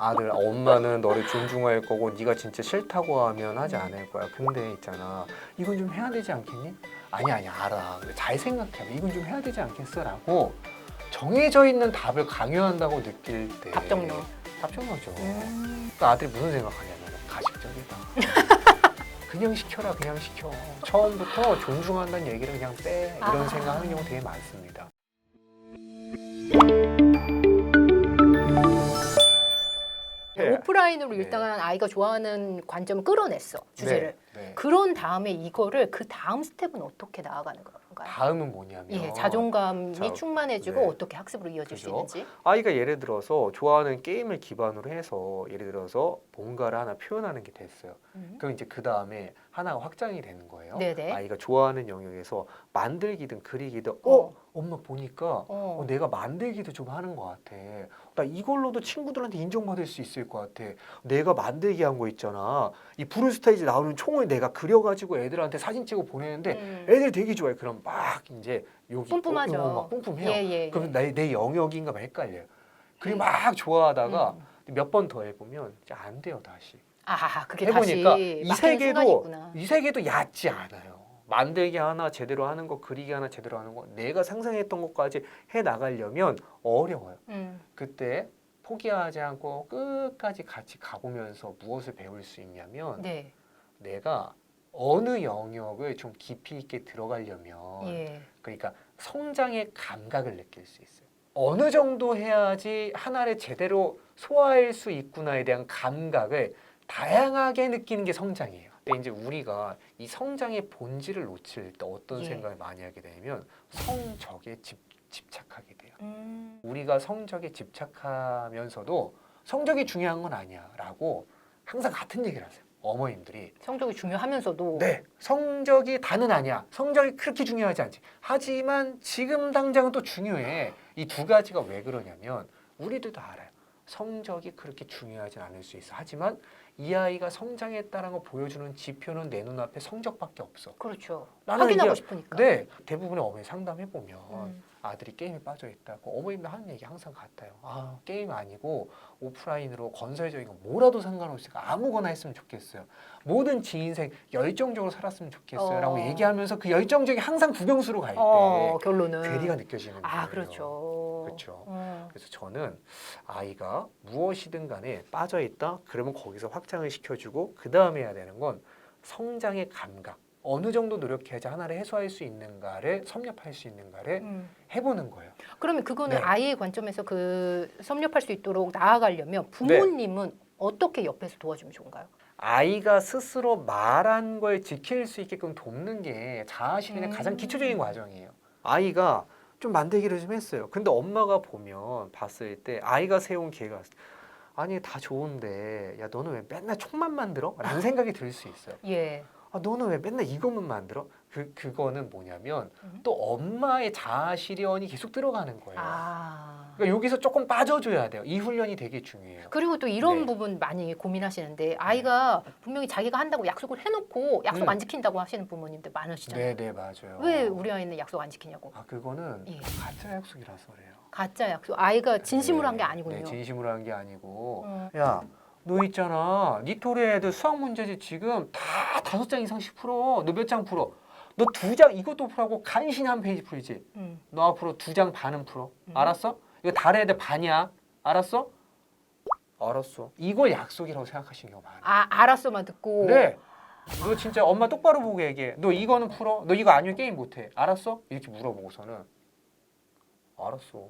아들 엄마는 너를 존중할 거고 네가 진짜 싫다고 하면 하지 않을 거야. 근데 있잖아 이건 좀 해야 되지 않겠니? 아니 아니 알아. 근데 잘 생각해. 이건 좀 해야 되지 않겠어라고 정해져 있는 답을 강요한다고 느낄 때 답정너. 답정너죠. 음. 그 아들이 무슨 생각하냐면 가식적이다. 그냥 시켜라 그냥 시켜. 처음부터 존중한다는 얘기를 그냥 빼 이런 아. 생각하는 경우 되게 많습니다. 네. 오프라인으로 네. 일단 아이가 좋아하는 관점을 끌어냈어 주제를. 네, 네. 그런 다음에 이거를 그 다음 스텝은 어떻게 나아가는 건가요? 다음은 뭐냐면 예, 자존감이 자, 충만해지고 네. 어떻게 학습으로 이어질 수 그죠. 있는지. 아이가 예를 들어서 좋아하는 게임을 기반으로 해서 예를 들어서 뭔가를 하나 표현하는 게 됐어요. 음. 그럼 이제 그 다음에 하나가 확장이 되는 거예요. 네네. 아이가 좋아하는 영역에서 만들기든 그리기든 어, 어. 엄마 보니까 어. 어, 내가 만들기도 좀 하는 것 같아. 나 이걸로도 친구들한테 인정받을 수 있을 것 같아. 내가 만들기 한 거 있잖아. 이 브루스타이즈 나오는 총을 내가 그려가지고 애들한테 사진 찍어 보내는데 음. 애들 되게 좋아해. 그럼 막 이제 여기 뿜뿜하죠. 어, 막 뿜뿜해요. 예, 예. 그럼 내, 내 영역인가 봐 헷갈려요. 그리고 막 좋아하다가 음. 몇번 더 해보면 이제 안 돼요 다시. 아, 그게 해보니까 다시 이 세계도. 이 세계도 얕지 않아요. 만들기 하나 제대로 하는 거, 그리기 하나 제대로 하는 거, 내가 상상했던 것까지 해 나가려면 어려워요. 음. 그때 포기하지 않고 끝까지 같이 가보면서 무엇을 배울 수 있냐면 네. 내가 어느 영역을 좀 깊이 있게 들어가려면 예. 그러니까 성장의 감각을 느낄 수 있어요. 어느 정도 해야지 하나를 제대로 소화할 수 있구나에 대한 감각을 다양하게 느끼는 게 성장이에요. 근데 이제 우리가 이 성장의 본질을 놓칠 때 어떤 예. 생각을 많이 하게 되냐면 성적에 집, 집착하게 돼요. 음. 우리가 성적에 집착하면서도 성적이 중요한 건 아니야라고 항상 같은 얘기를 하세요. 어머님들이 성적이 중요하면서도 네, 성적이 다는 아니야. 성적이 그렇게 중요하지 않지. 하지만 지금 당장은 또 중요해. 이 두 가지가 왜 그러냐면 우리들도 알아요. 성적이 그렇게 중요하진 않을 수 있어. 하지만 이 아이가 성장했다는 걸 보여주는 지표는 내 눈앞에 성적밖에 없어. 그렇죠. 나는 확인하고 이게- 싶으니까. 네, 대부분의 어머니 상담해 보면 음. 아들이 게임에 빠져 있다고 어머님들 하는 얘기 항상 같아요. 아 게임 아니고 오프라인으로 건설적인 거 뭐라도 상관없으니까 아무거나 했으면 좋겠어요. 뭐든 지 인생 열정적으로 살았으면 좋겠어요라고 어. 얘기하면서 그 열정적이 항상 국영수로 갈 때 어, 결론은 괴리가 느껴지는 거예요. 아, 그렇죠. 그렇죠. 어. 그래서 저는 아이가 무엇이든 간에 빠져 있다 그러면 거기서 확장을 시켜주고 그 다음에 해야 되는 건 성장의 감각. 어느 정도 노력해야지 하나를 해소할 수 있는가를 섭렵할 수 있는가를 음. 해보는 거예요. 그러면 그거는 네. 아이의 관점에서 그 섭렵할 수 있도록 나아가려면 부모님은 어떻게 옆에서 도와주면 좋은가요? 아이가 스스로 말한 걸 지킬 수 있게끔 돕는 게 자아실현의 음. 가장 기초적인 과정이에요. 아이가 좀 만들기를 좀 했어요. 근데 엄마가 보면 봤을 때 아이가 세운 계획가 아니 다 좋은데 야 너는 왜 맨날 총만 만들어? 라는 생각이 들 수 있어요. 예. 아 너는 왜 맨날 이것만 만들어? 그 그거는 뭐냐면 음. 또 엄마의 자아 실현이 계속 들어가는 거예요. 아. 그러니까 여기서 조금 빠져줘야 돼요. 이 훈련이 되게 중요해요. 그리고 또 이런 네. 부분 많이 고민하시는데 아이가 분명히 자기가 한다고 약속을 해놓고 약속 음. 안 지킨다고 하시는 부모님들 많으시잖아요. 네 네 맞아요. 왜 우리 아이는 약속 안 지키냐고. 아 그거는 예. 가짜 약속이라서 그래요. 가짜 약속. 아이가 진심으로 네, 한게 아니군요. 네, 진심으로 한 게 아니고. 어. 야, 너 있잖아. 니 또래 애들 수학 문제지 지금 다 다섯 장 이상씩 풀어. 너 몇 장 풀어? 너 두 장 이것도 풀하고 간신히 한 페이지 풀지. 음. 너 앞으로 두 장 반은 풀어. 음. 알았어? 이거 다른 애들 반이야. 알았어? 알았어. 이걸 약속이라고 생각하시는 경우가 많아. 아 알았어만 듣고. 네. 너 진짜 엄마 똑바로 보고 얘기해. 너 이거는 풀어? 너 이거 아니면 게임 못해. 알았어? 이렇게 물어보고서는 알았어.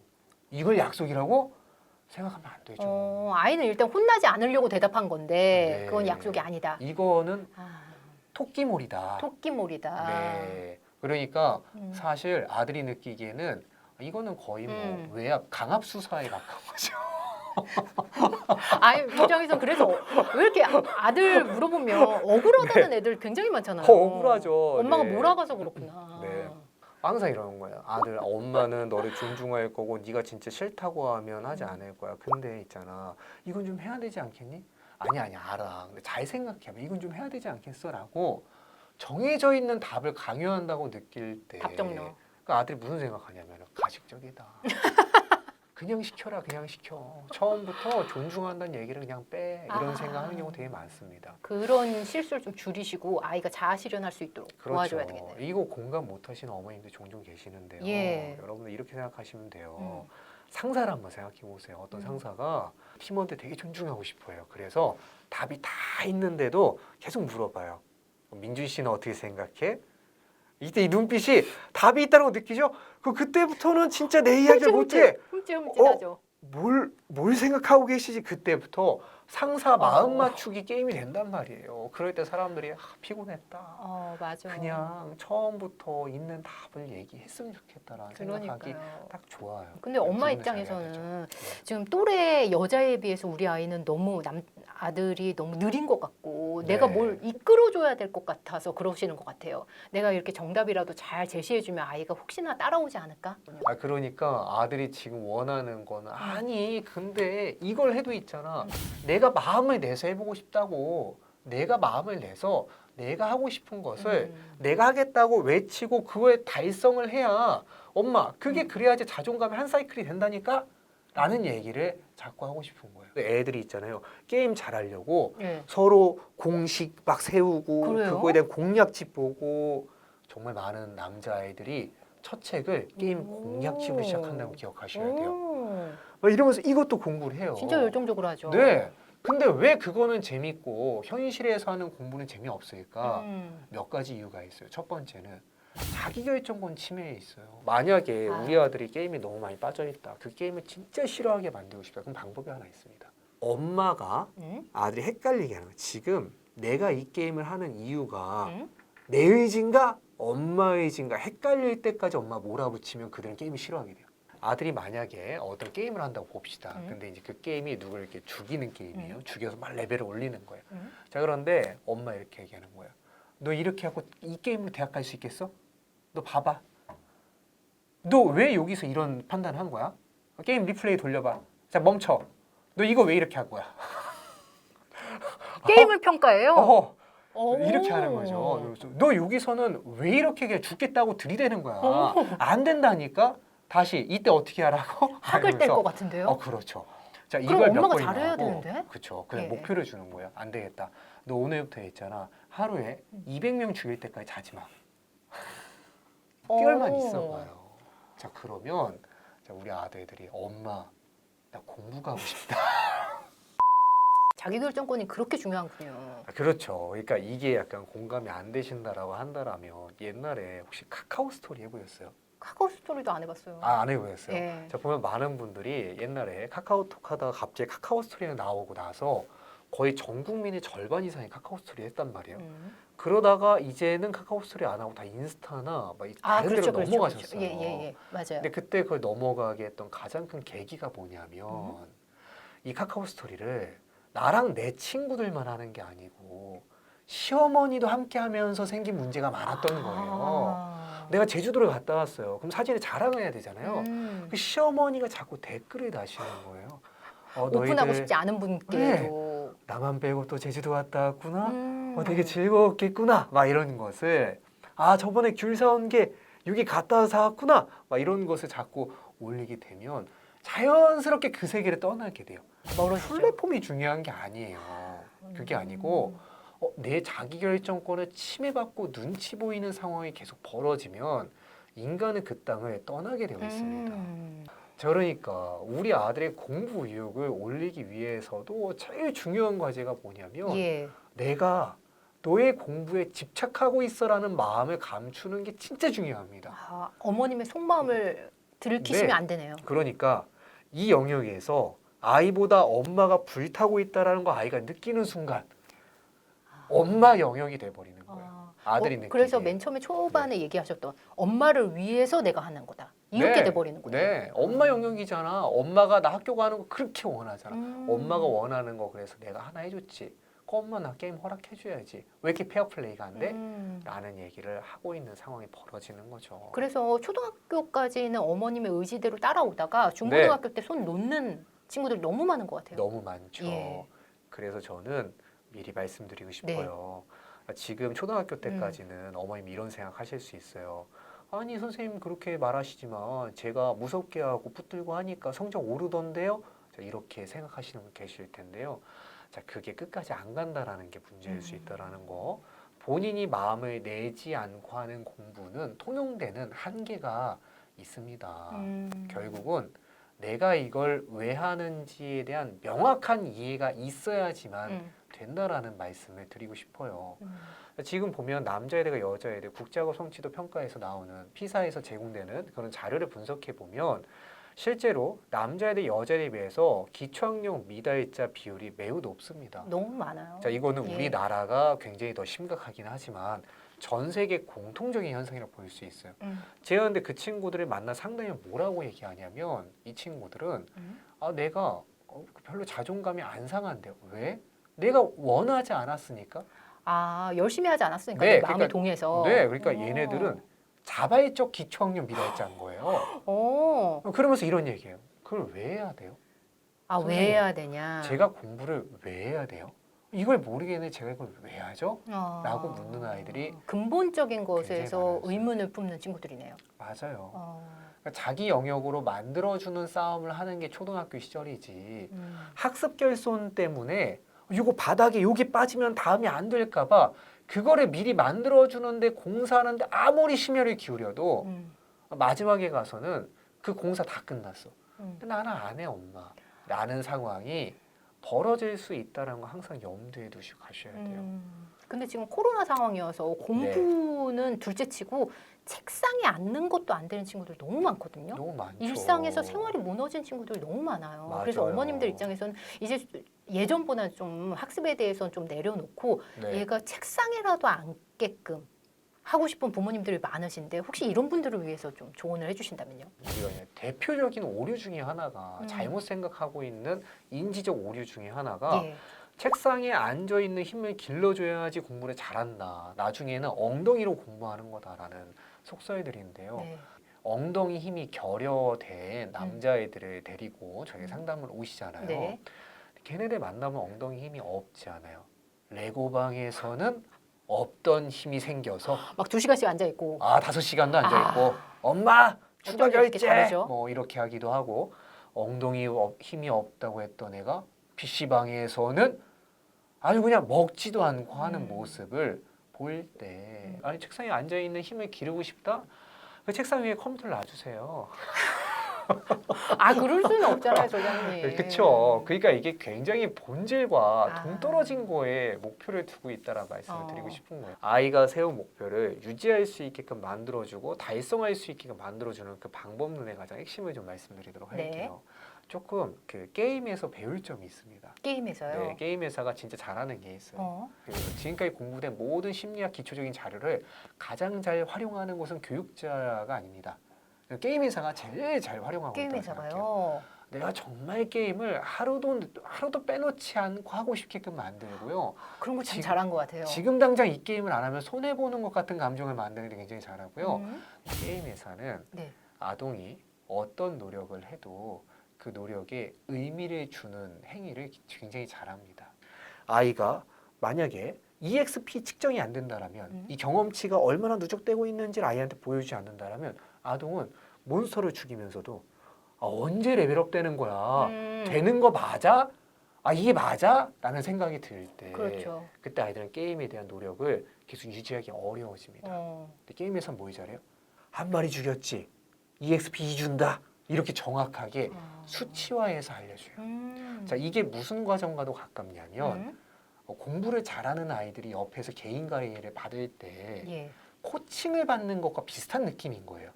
이걸 약속이라고 생각하면 안 되죠. 어, 아이는 일단 혼나지 않으려고 대답한 건데 네. 그건 약속이 아니다. 이거는 아, 토끼몰이다. 토끼몰이다. 네. 그러니까 음. 사실 아들이 느끼기에는 이거는 거의 뭐 음. 외압 강압 수사에 가까운 거죠. 아이 입장에서 그래서 왜 이렇게 아들 물어보면 억울하다는 애들 굉장히 많잖아요. 네. 억울하죠. 엄마가 네. 몰아가서 그렇구나. 네. 항상 이러는 거예요. 아들, 엄마는 너를 존중할 거고 네가 진짜 싫다고 하면 하지 않을 거야. 근데 있잖아, 이건 좀 해야 되지 않겠니? 아니 아니 알아. 근데 잘 생각해봐. 이건 좀 해야 되지 않겠어라고 정해져 있는 답을 강요한다고 느낄 때, 답정너. 그 아들이 무슨 생각하냐면 가식적이다. 그냥 시켜라 그냥 시켜 처음부터 존중한다는 얘기를 그냥 빼 이런 아. 생각하는 경우 되게 많습니다. 그런 실수를 좀 줄이시고 아이가 자아 실현할 수 있도록 도와줘야 그렇죠. 되겠네요. 이거 공감 못 하시는 어머님들 종종 계시는데요. 예. 여러분들 이렇게 생각하시면 돼요. 음. 상사를 한번 생각해 보세요. 어떤 음. 상사가 팀원들 되게 존중하고 싶어요. 그래서 답이 다 있는데도 계속 물어봐요. 민준 씨는 어떻게 생각해? 이때 이 눈빛이 답이 있다는 거 느끼죠? 그 그때부터는 진짜 내 이야기를 못해. 흠칫흠칫하죠. 뭘, 뭘 생각하고 계시지 그때부터 상사 마음 어. 맞추기 게임이 된단 말이에요. 그럴 때 사람들이 아, 피곤했다. 어 맞아. 그냥 처음부터 있는 답을 얘기했으면 좋겠다라는 생각하기 그러니까요. 딱 좋아요. 근데 엄마. 입장에서는 네. 지금 또래 여자에 비해서 우리 아이는 너무 남 아들이 너무 느린 것 같고 네. 내가 뭘 이끌어줘야 될 것 같아서 그러시는 것 같아요. 내가 이렇게 정답이라도 잘 제시해주면 아이가 혹시나 따라오지 않을까? 아 그러니까 아들이 지금 원하는 거는 아니 근데 이걸 해도 있잖아. 내가 마음을 내서 해보고 싶다고 내가 마음을 내서 내가 하고 싶은 것을 음. 내가 하겠다고 외치고 그거에 달성을 해야 엄마 그게 음. 그래야지 자존감이 한 사이클이 된다니까 라는 얘기를 자꾸 하고 싶은 거예요 애들이 있잖아요 게임 잘하려고 예. 서로 공식 막 세우고 그래요? 그거에 대한 공략집 보고 정말 많은 남자아이들이 첫 책을 게임 오. 공략집으로 시작한다고 기억하셔야 돼요 오, 막 이러면서 이것도 공부를 해요 진짜 열정적으로 하죠. 네 근데 왜 그거는 재밌고 현실에서 하는 공부는 재미없을까 음. 몇 가지 이유가 있어요. 첫 번째는 자기 결정권 침해에 있어요. 만약에 아. 우리 아들이 게임에 너무 많이 빠져 있다. 그 게임을 진짜 싫어하게 만들고 싶다. 그럼 방법이 하나 있습니다. 엄마가 음? 아들이 헷갈리게 하는 거예요. 지금 내가 이 게임을 하는 이유가 음? 내 의지인가 엄마 의지인가 헷갈릴 때까지 엄마 몰아붙이면 그들은 게임을 싫어하게 돼요. 아들이 만약에 어떤 게임을 한다고 봅시다. 음. 근데 이제 그 게임이 누구를 이렇게 죽이는 게임이에요. 죽여서 막 레벨을 올리는 거예요. 음? 자 그런데 엄마 이렇게 얘기하는 거야. 너 이렇게 하고 이 게임으로 대학 갈 수 있겠어? 너 봐봐. 너 왜 여기서 이런 판단한 거야? 게임 리플레이 돌려봐. 자 멈춰. 너 이거 왜 이렇게 한 거야? 게임을 평가해요. 어, 오. 이렇게 하는 거죠. 너 여기서는 왜 이렇게 죽겠다고 들이대는 거야? 오. 안 된다니까. 다시 이때 어떻게 하라고? 학을 뗄 것 같은데요. 어 그렇죠. 자 이걸 몇 엄마가 번이나 잘해야 하고, 되는데? 그렇죠. 그냥 예. 목표를 주는 거예요. 안 되겠다. 너 오늘부터 있잖아. 하루에 음. 200명 죽일 때까지 자지 마. 오. 깨얼만 있어봐요. 자 그러면 자 우리 아들들이 엄마 나 공부 가고 싶다. 자기 결정권이 그렇게 중요한군요. 아, 그렇죠. 그러니까 이게 약간 공감이 안 되신다라고 한다라면 옛날에 혹시 카카오 스토리 해보셨어요? 카카오 스토리도 안 해봤어요. 아 안 해보셨어요? 예. 자 보면 많은 분들이 옛날에 카카오톡 하다가 갑자기 카카오 스토리가 나오고 나서 거의 전 국민의 절반 이상이 카카오 스토리 했단 말이에요. 음. 그러다가 이제는 카카오 스토리 안 하고 다 인스타나 막 이- 아 다른 그렇죠, 데로 그렇죠, 넘어가셨어요. 그렇죠. 예예예 예, 맞아요. 근데 그때 그걸 넘어가게 했던 가장 큰 계기가 뭐냐면 음. 이 카카오 스토리를 나랑 내 친구들만 하는 게 아니고 시어머니도 함께 하면서 생긴 문제가 많았던 거예요. 아. 내가 제주도를 갔다 왔어요. 그럼 사진을 자랑을 해야 되잖아요. 음. 그 시어머니가 자꾸 댓글을 다시는 거예요. 어, 오픈하고 너희들 싶지 않은 분께도 나만 빼고 또 제주도 갔다 왔구나. 음. 어, 되게 즐거웠겠구나. 막 이런 것을 아 저번에 귤 사온 게 여기 갔다 와서 사왔구나. 막 이런 것을 자꾸 올리게 되면 자연스럽게 그 세계를 떠나게 돼요. 멀어지죠. 플랫폼이 중요한 게 아니에요. 그게 음. 아니고 어, 내 자기 결정권을 침해받고 눈치 보이는 상황이 계속 벌어지면 인간은 그 땅을 떠나게 되어 있습니다. 음. 자, 그러니까 우리 아들의 공부 의욕을 올리기 위해서도 제일 중요한 과제가 뭐냐면 예. 내가 너의 공부에 집착하고 있어라는 마음을 감추는 게 진짜 중요합니다. 아, 어머님의 속마음을 들키시면 네. 안 되네요. 그러니까 이 영역에서 아이보다 엄마가 불타고 있다라는 거 아이가 느끼는 순간 엄마 영역이 돼 버리는 거예요. 아. 아들이 어. 그래서 맨 처음에 초반에 얘기하셨던 엄마를 위해서 내가 하는 거다. 이렇게 네. 돼 버리는군요. 네, 엄마 영역이잖아. 엄마가 나 학교 가는 거 그렇게 원하잖아. 음. 엄마가 원하는 거 그래서 내가 하나 해줬지. 그 엄마 나 게임 허락해줘야지. 왜 이렇게 페어 플레이가 안 돼? 음. 라는 얘기를 하고 있는 상황이 벌어지는 거죠. 그래서 초등학교까지는 어머님의 의지대로 따라오다가 중고등학교 때 손 놓는 친구들이 너무 많은 것 같아요. 네. 너무 많죠. 예. 그래서 저는 미리 말씀드리고 싶어요. 지금 초등학교 때까지는 어머님이 이런 생각 하실 수 있어요. 아니 선생님 그렇게 말하시지만 제가 무섭게 하고 붙들고 하니까 성적 오르던데요. 자, 이렇게 생각하시는 분 계실 텐데요. 자 그게 끝까지 안 간다라는 게 문제일 수 음. 있다라는 거. 본인이 마음을 내지 않고 하는 공부는 통용되는 한계가 있습니다. 음. 결국은 내가 이걸 왜 하는지에 대한 명확한 이해가 있어야지만 음. 된다라는 말씀을 드리고 싶어요. 음. 지금 보면 남자애들과 여자애들 국제학업 성취도 평가에서 나오는 피사에서 제공되는 그런 자료를 분석해 보면 실제로 남자애들 여자애들에 비해서 기초학력 미달자 비율이 매우 높습니다. 너무 많아요. 자 이거는 예. 우리나라가 굉장히 더 심각하긴 하지만 전 세계 공통적인 현상이라고 볼 수 있어요. 음. 제가 근데 그 친구들을 만나 상담이 뭐라고 얘기하냐면 이 친구들은 음. 아 내가 어, 별로 자존감이 안 상한데 왜? 내가 원하지 않았으니까. 아 열심히 하지 않았으니까 네, 내 마음이 그러니까- 동해서. 네, 그러니까 어. 얘네들은 자발적 기초학력 미달자인 거예요. 어. 그러면서 이런 얘기예요. 그걸 왜 해야 돼요? 아왜 선생님, 해야 되냐? 제가 공부를 왜 해야 돼요? 이걸 모르겠네. 제가 이걸 왜 하죠? 어. 라고 묻는 아이들이 근본적인 것에서 많아요. 의문을 품는 친구들이네요. 맞아요. 어. 그러니까 자기 영역으로 만들어주는 싸움을 하는 게 초등학교 시절이지. 음. 학습 결손 때문에 이거 바닥에 여기 빠지면 다음이 안 될까봐 그거를 미리 만들어주는데 공사하는데 아무리 심혈을 기울여도 음. 마지막에 가서는 그 공사 다 끝났어. 음. 나는 안 해 엄마. 라는 상황이 벌어질 수 있다는 거 항상 염두에 두시고 가셔야 돼요. 음. 근데 지금 코로나 상황이어서 공부는 둘째치고 책상에 앉는 것도 안 되는 친구들 너무 많거든요. 너무 많죠. 일상에서 생활이 무너진 친구들 너무 많아요. 그래서 맞아요. 어머님들 입장에서는 이제 예전보다 좀 학습에 대해서는 좀 내려놓고 네. 얘가 책상에라도 앉게끔 하고 싶은 부모님들이 많으신데 혹시 이런 분들을 위해서 좀 조언을 해주신다면요? 우리가 대표적인 오류 중에 하나가 음. 잘못 생각하고 있는 인지적 오류 중에 하나가 예. 책상에 앉아 있는 힘을 길러줘야지 공부를 잘한다. 나중에는 엉덩이로 공부하는 거다라는 속설들인데요. 네. 엉덩이 힘이 결여된 남자애들을 데리고 저희 상담을 오시잖아요. 음. 네. 걔네들 만나면 엉덩이 힘이 없지 않아요. 레고방에서는 없던 힘이 생겨서 막 두 시간씩 앉아 있고. 아 다섯 시간도 앉아 아. 있고 엄마 추가 어쩐지 이렇게 결제 다르죠? 뭐 이렇게 하기도 하고 엉덩이 없- 힘이 없다고 했던 애가 PC 방에서는 아주 그냥 먹지도 않고 하는 음. 모습을 볼 때 아니 책상에 앉아 있는 힘을 기르고 싶다 그 책상 위에 컴퓨터를 놔주세요. 아 그럴 수는 없잖아요, 소장님. 그렇죠. 그러니까 이게 굉장히 본질과 아. 동떨어진 거에 목표를 두고 있다라 말씀을 어. 드리고 싶은 거예요. 아이가 세운 목표를 유지할 수 있게끔 만들어주고 달성할 수 있게끔 만들어주는 그 방법론의 가장 핵심을 좀 말씀드리도록 네. 할게요. 조금 그 게임에서 배울 점이 있습니다. 게임에서요. 네, 게임 회사가 진짜 잘하는 게 있어요. 어. 지금까지 공부된 모든 심리학 기초적인 자료를 가장 잘 활용하는 것은 교육자가 아닙니다. 게임 회사가 제일 잘 활용하고 게임 있다고 생각해요. 회사가요. 내가 정말 게임을 하루도 하루도 빼놓지 않고 하고 싶게끔 만들고요. 그런 거 참 지금- 잘한 것 같아요. 지금 당장 이 게임을 안 하면 손해 보는 것 같은 감정을 만드는 데 굉장히 잘하고요. 음. 게임 회사는 네. 아동이 어떤 노력을 해도 그 노력에 의미를 주는 행위를 굉장히 잘합니다. 아이가 만약에 EXP 측정이 안 된다라면 음. 이 경험치가 얼마나 누적되고 있는지를 아이한테 보여주지 않는다라면 아동은 몬스터를 죽이면서도 아, 언제 레벨업 되는 거야? 음. 되는 거 맞아? 아 이게 맞아? 라는 생각이 들 때 그렇죠. 그때 아이들은 게임에 대한 노력을 계속 유지하기 어려워집니다. 어. 근데 게임에서는 뭐 잘해요? 한 마리 죽였지. EXP 2 준다. 이렇게 정확하게 어. 수치화해서 알려줘요. 음. 자 이게 무슨 과정과도 가깝냐면 음. 어, 공부를 잘하는 아이들이 옆에서 개인 과외를 받을 때 예. 코칭을 받는 것과 비슷한 느낌인 거예요.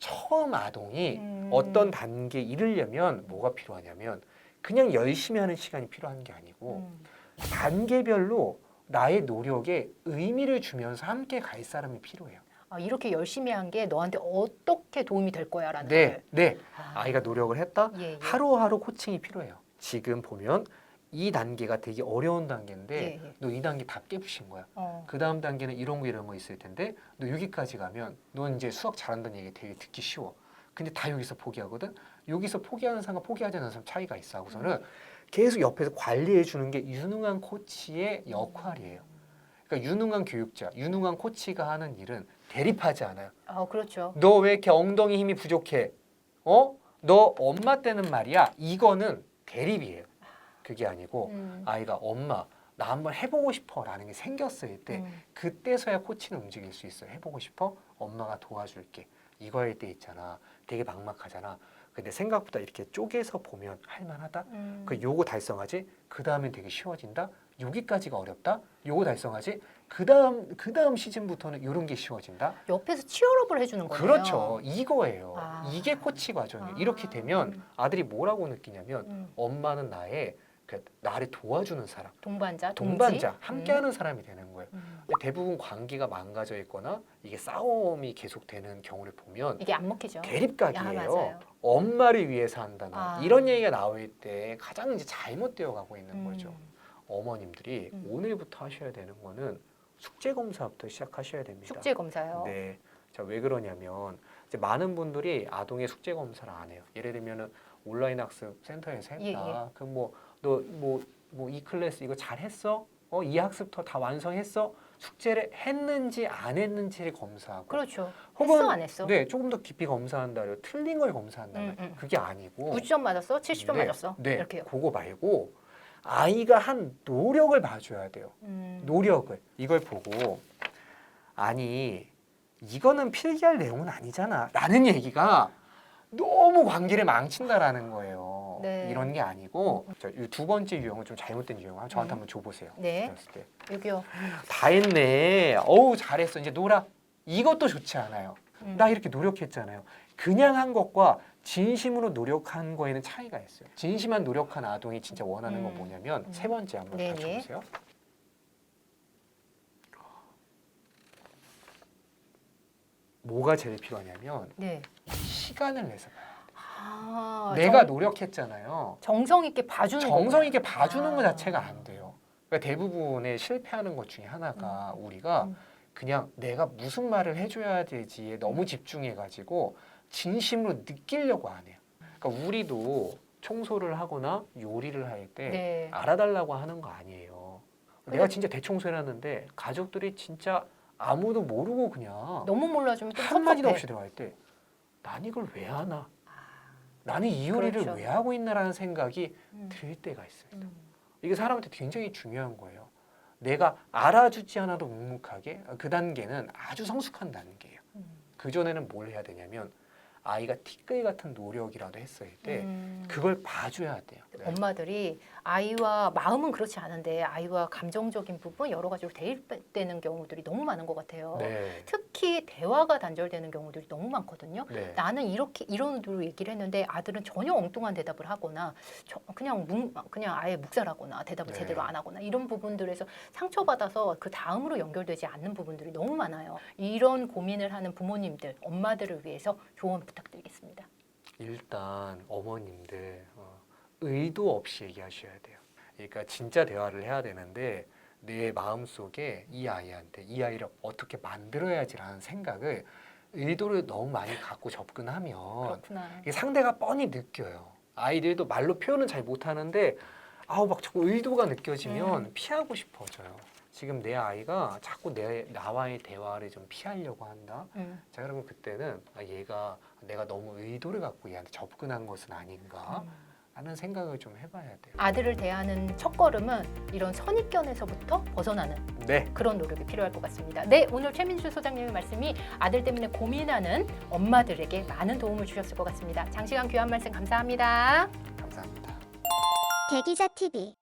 처음 아동이 음. 어떤 단계 이르려면 뭐가 필요하냐면 그냥 열심히 하는 시간이 필요한 게 아니고 음. 단계별로 나의 노력에 의미를 주면서 함께 갈 사람이 필요해요. 아, 이렇게 열심히 한 게 너한테 어떻게 도움이 될 거야라는 네, 걸. 네. 아. 아이가 노력을 했다. 예, 예. 하루하루 코칭이 필요해요. 지금 보면 이 단계가 되게 어려운 단계인데 예, 예. 너이 단계 다 깨부신 거야. 어. 그 다음 단계는 이런 거 이런 거 있을 텐데 너 여기까지 가면 넌 이제 수학 잘한다는 얘기 되게 듣기 쉬워. 근데 다 여기서 포기하거든. 여기서 포기하는 사람과 포기하지 않는 사람 차이가 있어. 하고서는 계속 옆에서 관리해 주는 게 유능한 코치의 역할이에요. 그러니까 유능한 교육자, 유능한 코치가 하는 일은 대립하지 않아요. 어, 그렇죠. 너 왜 이렇게 엉덩이 힘이 부족해? 어? 너 엄마 때는 말이야. 이거는 대립이에요. 그게 아니고 음. 아이가 엄마 나 한번 해보고 싶어라는 게 생겼을 때 음. 그때서야 코치는 움직일 수 있어요. 해보고 싶어? 엄마가 도와줄게. 이거 할 때 있잖아. 되게 막막하잖아. 근데 생각보다 이렇게 쪼개서 보면 할만하다. 음. 그 요거 달성하지. 그 다음엔 되게 쉬워진다. 여기까지가 어렵다. 요거 달성하지. 그 다음 그 다음 시즌부터는 이런 게 쉬워진다. 옆에서 치열업을 해주는 거예요. 그렇죠. 이거예요. 아. 이게 코치 과정이에요. 아. 이렇게 되면 아들이 뭐라고 느끼냐면 음. 엄마는 나의 그 나를 도와주는 사람, 동반자, 동반자, 동지? 함께하는 사람이 되는 거예요. 음. 대부분 관계가 망가져 있거나 이게 싸움이 계속되는 경우를 보면 이게 안 먹히죠. 야, 대립각이에요. 맞아요. 엄마를 위해서 한다는 아. 이런 얘기가 나올 때 가장 이제 잘못되어 가고 있는 음. 거죠. 어머님들이 음. 오늘부터 하셔야 되는 거는 숙제 검사부터 시작하셔야 됩니다. 숙제 검사요. 네. 자, 왜 그러냐면 이제 많은 분들이 아동의 숙제 검사를 안 해요. 예를 들면은 온라인 학습 센터에서 했다. 예, 예. 그럼 뭐 너 뭐 뭐 이 클래스 이거 잘 했어? 어, 이 학습터 다 완성했어? 숙제를 했는지 안 했는지를 검사하고 그렇죠. 혹은 했어 안 했어? 네, 조금 더 깊이 검사한다. 요 틀린 걸 검사한다. 음, 음. 그게 아니고 90점 맞았어? 70점 네, 맞았어? 네, 이렇게요. 그거 말고 아이가 한 노력을 봐줘야 돼요. 음. 노력을 이걸 보고 아니 이거는 필기할 내용은 아니잖아 라는 얘기가 너무 관계를 망친다라는 거예요 네. 이런 게 아니고 이두 번째 유형은 좀 잘못된 유형 저한테 음. 한번 줘보세요 네. 그랬을 때. 여기요. 다 했네 어우 잘했어 이제 놀아 이것도 좋지 않아요 음. 나 이렇게 노력했잖아요 그냥 한 것과 진심으로 노력한 거에는 차이가 있어요 진심한 노력한 아동이 진짜 원하는 건 음. 뭐냐면 음. 세 번째 한번 네, 다 네. 줘보세요 뭐가 제일 필요하냐면 네. 시간을 내서. 아, 내가 정, 노력했잖아요. 정성 있게 봐주는 정성 있게. 봐주는 것 아. 자체가 안 돼요. 그러니까 대부분의 실패하는 것 중에 하나가 우리가 음. 그냥 내가 무슨 말을 해줘야 되지에 너무 집중해가지고 진심으로 느끼려고 안 해요. 그러니까 우리도 청소를 하거나 요리를 할때 네. 알아달라고 하는 거 아니에요. 내가 진짜 대청소를 하는데 가족들이 진짜 아무도 모르고 그냥 너무 몰라주면 또 한마디도. 없이 들어갈 때 난 이걸 왜 하나? 나는 이 요리를 그렇죠. 왜 하고 있나라는 생각이 음. 들 때가 있어요. 음. 이게 사람한테 굉장히 중요한 거예요. 내가 알아주지 않아도 묵묵하게 그 단계는 아주 성숙한 단계예요. 음. 그 전에는 뭘 해야 되냐면 아이가 티끌 같은 노력이라도 했을 때 음. 그걸 봐줘야 돼요. 네. 엄마들이 아이와 마음은 그렇지 않은데 아이와 감정적인 부분 여러 가지로 대립되는 경우들이 너무 많은 것 같아요. 네. 특히 대화가 단절되는 경우들이 너무 많거든요. 네. 나는 이렇게 이런 으로 얘기를 했는데 아들은 전혀 엉뚱한 대답을 하거나 저- 그냥 묵, 그냥 아예 묵살하거나 대답을 네. 제대로 안 하거나 이런 부분들에서 상처받아서 그 다음으로 연결되지 않는 부분들이 너무 많아요. 이런 고민을 하는 부모님들, 엄마들을 위해서 조언 부탁드리겠습니다. 일단 어머님들 어, 의도 없이 얘기하셔야 돼요. 그러니까 진짜 대화를 해야 되는데 내 마음 속에 이 아이한테 이 아이를 어떻게 만들어야지라는 생각을 의도를 너무 많이 갖고 접근하면 그렇구나. 이게 상대가 뻔히 느껴요. 아이들도 말로 표현은 잘 못하는데 아우 막 자꾸 의도가 느껴지면 음. 피하고 싶어져요. 지금 내 아이가 자꾸 내 나와의 대화를 좀 피하려고 한다. 음, 자 그러면 그때는 아, 얘가 내가 너무 의도를 갖고 얘한테 접근한 것은 아닌가 음. 하는 생각을 좀 해봐야 돼요. 아들을 대하는 첫 걸음은 이런 선입견에서부터 벗어나는 네. 그런 노력이 필요할 것 같습니다. 네, 오늘 최민주 소장님의 말씀이 아들 때문에 고민하는 엄마들에게 많은 도움을 주셨을 것 같습니다. 장시간 귀한 말씀 감사합니다. 감사합니다. 대기자 TV